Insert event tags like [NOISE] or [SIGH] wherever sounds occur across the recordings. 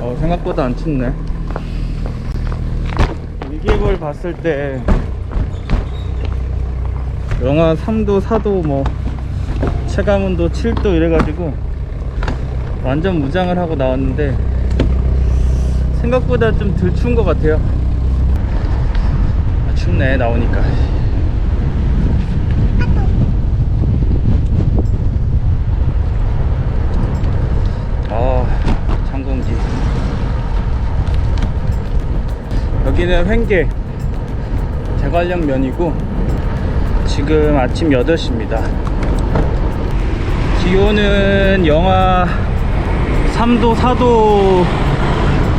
어, 생각보다 안 춥네. 일기예보를 봤을 때 영하 3도, 4도, 뭐 체감온도 7도 이래가지고 완전 무장을 하고 나왔는데 생각보다 좀 덜 추운 것 같아요. 아, 춥네 나오니까. 아, 찬 공기. 여기는 횡계 대관령 면이고 지금 아침 8시입니다. 기온은 영하 3도, 4도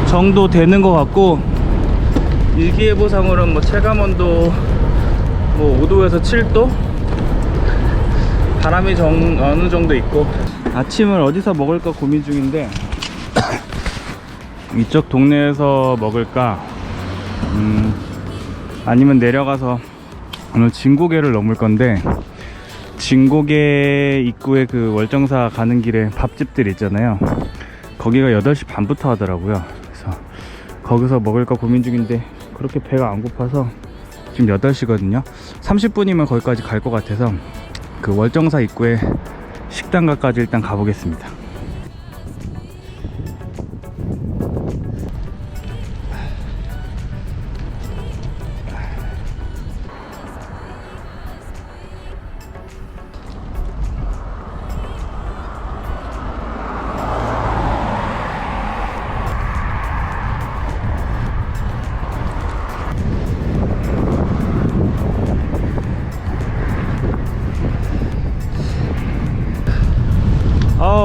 정도 되는 것 같고 일기예보상으로는 뭐 체감온도 뭐 5도에서 7도? 바람이 정, 어느 정도 있고. 아침을 어디서 먹을까 고민 중인데 [COUGHS] 이쪽 동네에서 먹을까? 음, 아니면 내려가서 오늘 진고개를 넘을 건데 진고개 입구에 그 월정사 가는 길에 밥집들 있잖아요. 거기가 8시 반부터 하더라고요. 그래서 거기서 먹을까 고민 중인데 그렇게 배가 안 고파서 지금 8시거든요. 30분이면 거기까지 갈 것 같아서 그 월정사 입구에 식당가까지 일단 가보겠습니다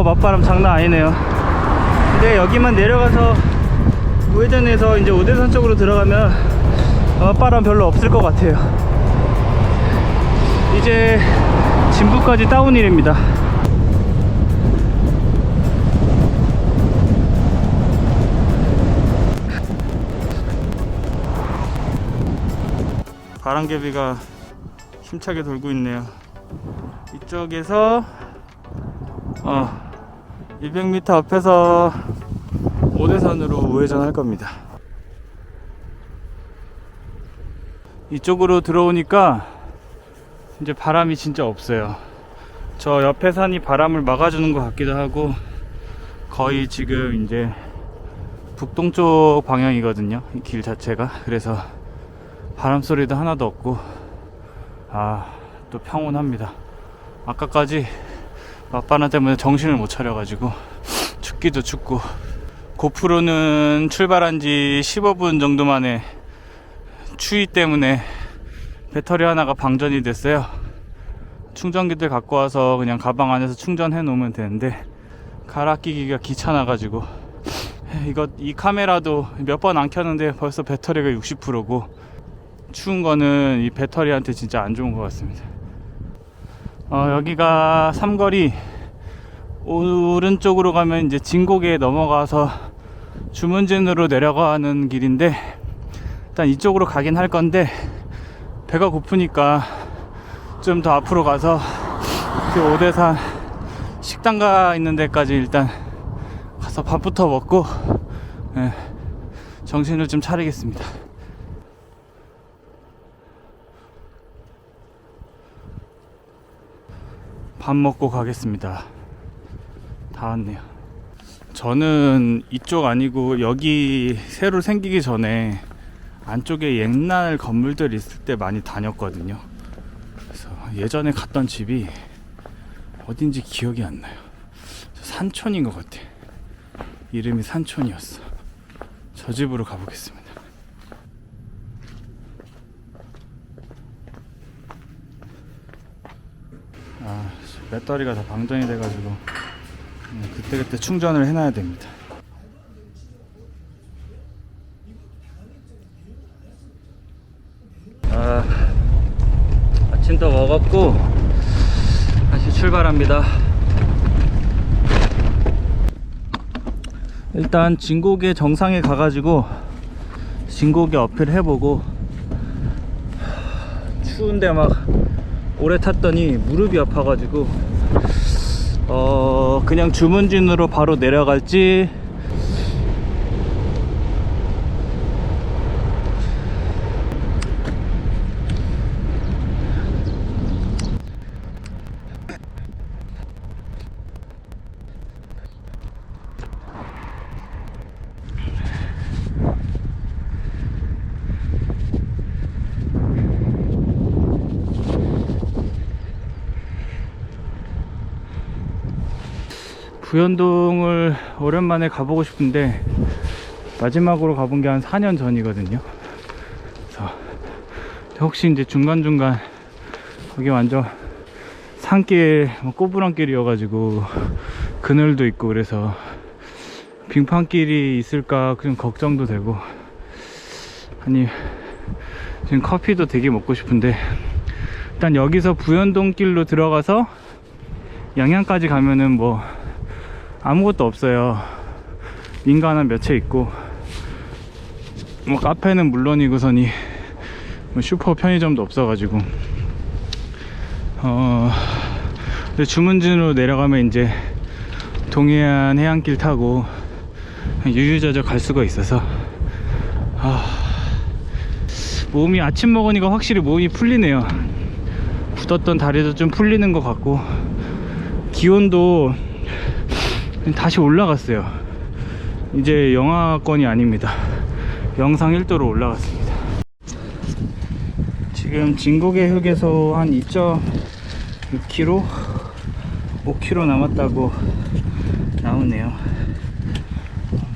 맞바람 장난 아니네요. 근데 여기만 내려가서 우회전해서 이제 오대산 쪽으로 들어가면 어, 맞바람 별로 없을 것 같아요. 이제 진부까지 다운힐입니다. 바람개비가 힘차게 돌고 있네요. 이쪽에서 어 200m 앞에서 오대산으로 우회전 할 겁니다. 이쪽으로 들어오니까 이제 바람이 진짜 없어요. 저 옆에 산이 바람을 막아주는 것 같기도 하고 거의 지금 이제 북동쪽 방향이거든요 이 길 자체가. 그래서 바람 소리도 하나도 없고 아 또 평온합니다. 아까까지 맞바람 때문에 정신을 못 차려가지고 춥기도 춥고 고프로는 출발한 지 15분 정도 만에 추위 때문에 배터리 하나가 방전이 됐어요. 충전기들 갖고 와서 그냥 가방 안에서 충전해 놓으면 되는데 갈아 끼기가 귀찮아 가지고 이거 이 카메라도 몇 번 안 켰는데 벌써 배터리가 60%고 추운 거는 이 배터리한테 진짜 안 좋은 것 같습니다 어, 여기가 삼거리 오른쪽으로 가면 이제 진곡에 넘어가서 주문진으로 내려가는 길인데 일단 이쪽으로 가긴 할 건데 배가 고프니까 좀 더 앞으로 가서 그 오대산 식당가 있는 데까지 일단 가서 밥부터 먹고 예, 정신을 좀 차리겠습니다. 밥 먹고 가겠습니다. 다 왔네요. 저는 이쪽 아니고 여기 새로 생기기 전에 안쪽에 옛날 건물들 있을 때 많이 다녔거든요. 그래서 예전에 갔던 집이 어딘지 기억이 안 나요. 산촌인 것 같아. 이름이 산촌이었어. 저 집으로 가보겠습니다. 아, 배터리가 다 방전이 돼가지고 음, 그때그때 충전을 해놔야 됩니다. 아, 아침도 먹었고 다시 출발합니다. 일단 진곡의 정상에 가가지고 진곡에 어필 해보고 추운데 막 오래 탔더니 무릎이 아파가지고 어 그냥 주문진으로 바로 내려갈지 부현동을 오랜만에 가보고 싶은데 마지막으로 가본 게 한 4년 전이거든요. 그래서 혹시 이제 중간중간 거기 완전 산길, 뭐 꼬부랑길이어가지고 그늘도 있고 그래서 빙판길이 있을까 좀 걱정도 되고 아니 지금 커피도 되게 먹고 싶은데 일단 여기서 부현동 길로 들어가서 양양까지 가면은 뭐 아무것도 없어요. 민가는 몇 채 있고, 뭐 카페는 물론이고서니 뭐 슈퍼 편의점도 없어가지고, 어, 주문진으로 내려가면 이제 동해안 해안길 타고 유유자적 갈 수가 있어서, 아, 몸이 아침 먹으니까 확실히 몸이 풀리네요. 굳었던 다리도 좀 풀리는 것 같고, 기온도 다시 올라갔어요. 이제 영하권이 아닙니다. 영상 1도로 올라갔습니다. 지금 진국의 흙에서 한 2.6km, 5km 남았다고 나오네요.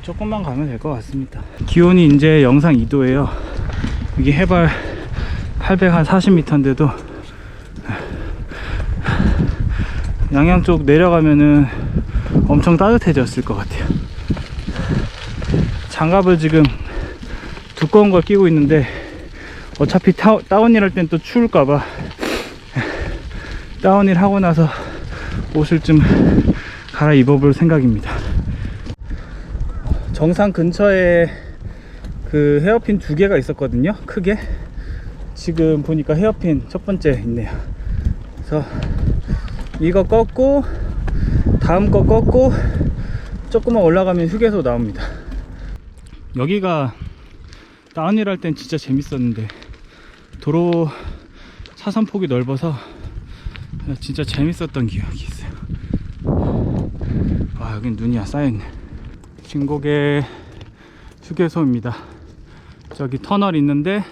조금만 가면 될 것 같습니다. 기온이 이제 영상 2도예요. 여기 해발 840m인데도 양양 쪽 내려가면은 엄청 따뜻해졌을 것 같아요. 장갑을 지금 두꺼운 걸 끼고 있는데 어차피 타, 다운힐 할 땐 또 추울까봐 다운힐 하고 나서 옷을 좀 갈아입어 볼 생각입니다. 정상 근처에 그 헤어핀 두 개가 있었거든요. 크게. 지금 보니까 헤어핀 첫 번째 있네요. 그래서 이거 꺾고 다음 거 꺾고 조금만 올라가면 휴게소 나옵니다. 여기가 다운힐 할 땐 진짜 재밌었는데 도로 차선 폭이 넓어서 진짜 재밌었던 기억이 있어요. 와 여긴 눈이 쌓여있네. 진곡의 휴게소입니다. 저기 터널 있는데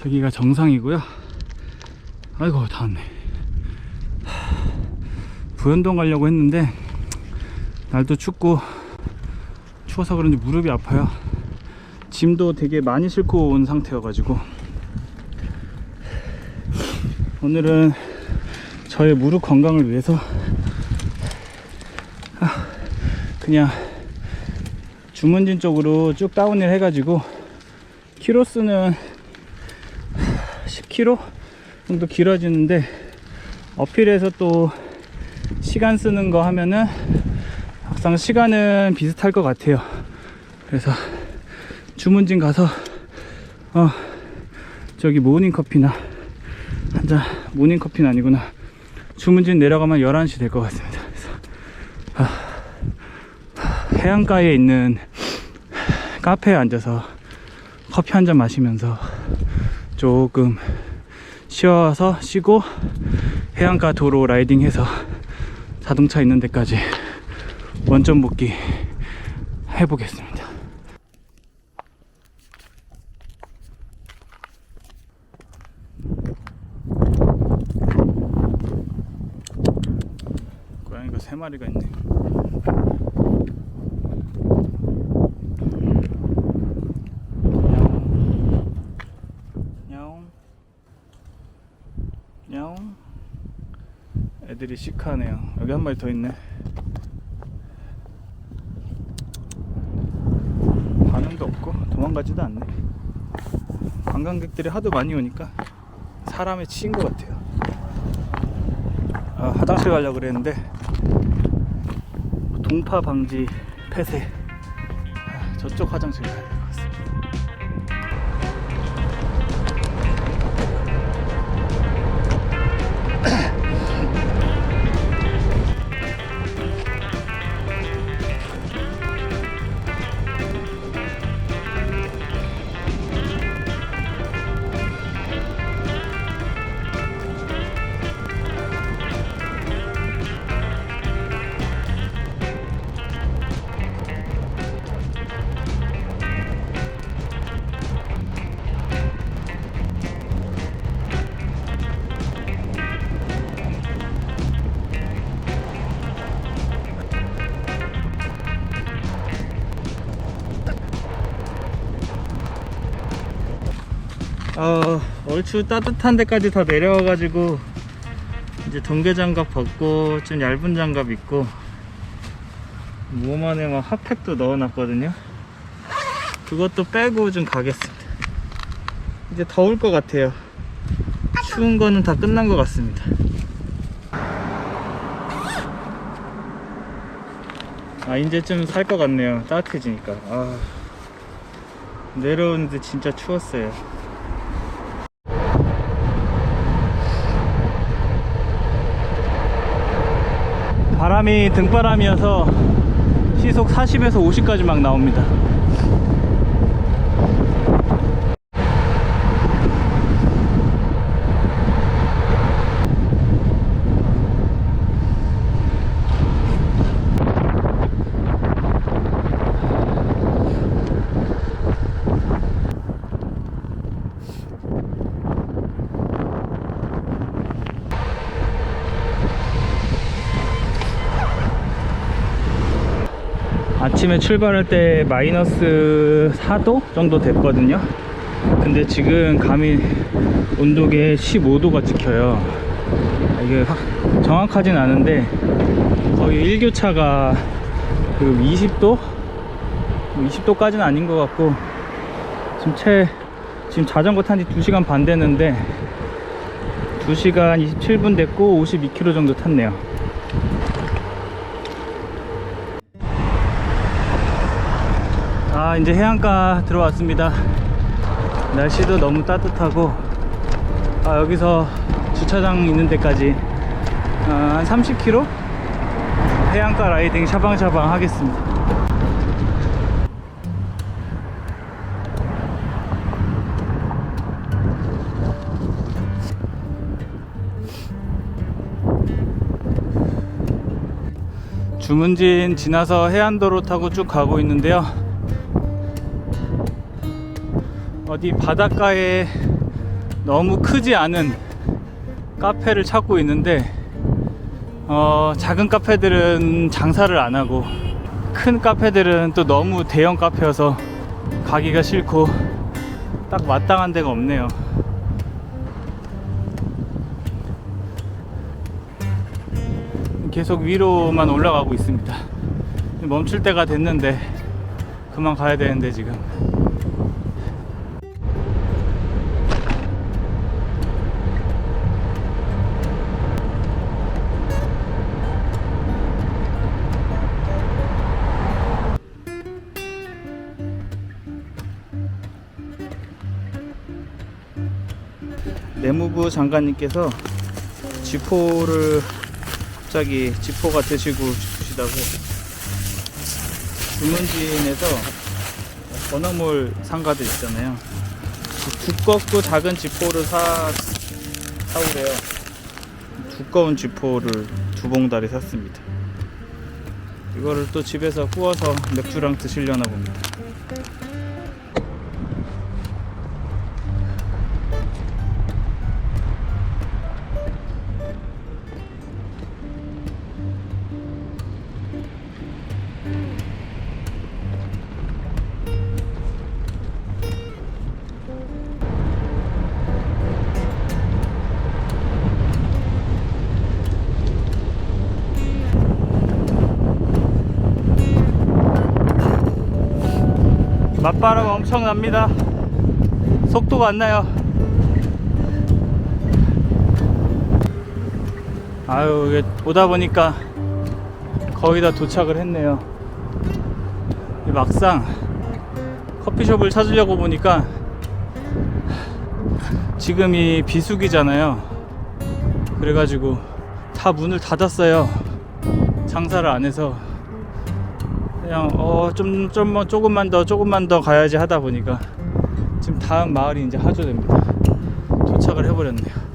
저기가 정상이고요. 아이고 다 왔네. 부현동 가려고 했는데 날도 춥고 추워서 그런지 무릎이 아파요. 짐도 되게 많이 싣고 온 상태여 가지고 오늘은 저의 무릎 건강을 위해서 아, 그냥 주문진 쪽으로 쭉 다운힐 해가지고 키로수는 10km 정도 길어지는데 어필해서 또 시간 쓰는 거 하면은 막상 시간은 비슷할 것 같아요. 그래서 주문진 가서 어 저기 모닝 커피나 한 잔 모닝 커피는 아니구나 주문진 내려가면 11시 될 것 같습니다. 그래서 아, 해안가에 있는 카페에 앉아서 커피 한 잔 마시면서 조금 쉬어서 쉬고 해안가 도로 라이딩해서 자동차 있는 데까지 원점 복귀 해보겠습니다. 고양이가 세 마리가 있네. 야옹. 야옹. 애들이 시크하네요. 여기 한 마리 더 있네. 반응도 없고 도망가지도 않네. 관광객들이 하도 많이 오니까 사람에 치인 것 같아요. 아, 화장실 가려고 그랬는데 동파 방지 폐쇄. 아, 저쪽 화장실 가야 될 어, 얼추 따뜻한 데까지 다 내려와가지고 이제 동계 장갑 벗고 좀 얇은 장갑 입고 몸 안에 막 핫팩도 넣어놨거든요. 그것도 빼고 좀 가겠습니다. 이제 더울 것 같아요. 추운 거는 다 끝난 것 같습니다. 아 이제 좀 살 것 같네요. 따뜻해지니까. 아 내려오는데 진짜 추웠어요 바람이 등바람이어서 시속 40에서 50까지 막 나옵니다 아침에 출발할 때 마이너스 4도 정도 됐거든요. 근데 지금 감히 온도계 15도가 찍혀요. 아, 이게 확 정확하진 않은데 거의 1교차가 그 20도? 20도까지는 아닌 것 같고 지금 채 지금 자전거 탄 지 2시간 반 됐는데 2시간 27분 됐고 52km 정도 탔네요 아 이제 해안가 들어왔습니다. 날씨도 너무 따뜻하고 아 여기서 주차장 있는 데까지 아, 한 30km 해안가 라이딩 샤방샤방 하겠습니다. 주문진 지나서 해안도로 타고 쭉 가고 있는데요 어디 바닷가에 너무 크지 않은 카페를 찾고 있는데 어, 작은 카페들은 장사를 안 하고 큰 카페들은 또 너무 대형 카페여서 가기가 싫고 딱 마땅한 데가 없네요. 계속 위로만 올라가고 있습니다. 멈출 때가 됐는데 그만 가야 되는데 지금. 내무부 장관님께서 지포를 갑자기 지포가 드시고 싶으시다고 주문진에서 건어물 상가들 있잖아요. 두껍고 작은 지포를 사 사오래요. 두꺼운 지포를 두 봉다리 샀습니다. 이거를 또 집에서 구워서 맥주랑 드시려나 봅니다 맞바람 엄청납니다. 속도가 안 나요. 아유, 이게 오다 보니까 거의 다 도착을 했네요. 이 막상 커피숍을 찾으려고 보니까 지금 이 비수기잖아요. 그래가지고 다 문을 닫았어요. 장사를 안 해서 그냥 어좀 좀 조금만 더 조금만 더 가야지 하다 보니까 지금 다음 마을이 이제 하조됩니다. 도착을 해버렸네요.